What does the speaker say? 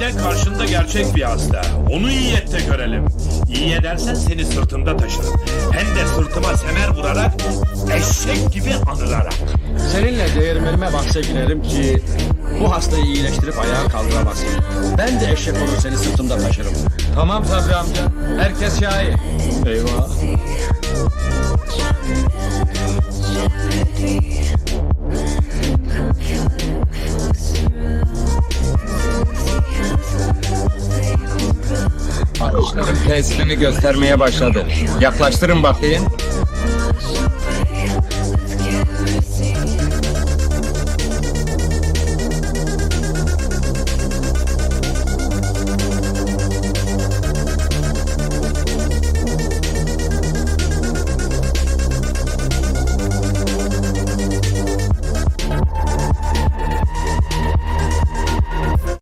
İşte karşında gerçek bir hasta. Onu iyi et de görelim. İyi edersen seni sırtımda taşırım. Hem de sırtıma semer vurarak, eşek gibi anılarak. Seninle değirmenime bahse girerim ki bu hastayı iyileştirip ayağa kaldıramazsın. Ben de eşek olur seni sırtımda taşırım. Tamam Sabri amca. Herkes şahit. Eyvah. arkadaşlarım tesirini göstermeye başladı. Yaklaştırın bakayım.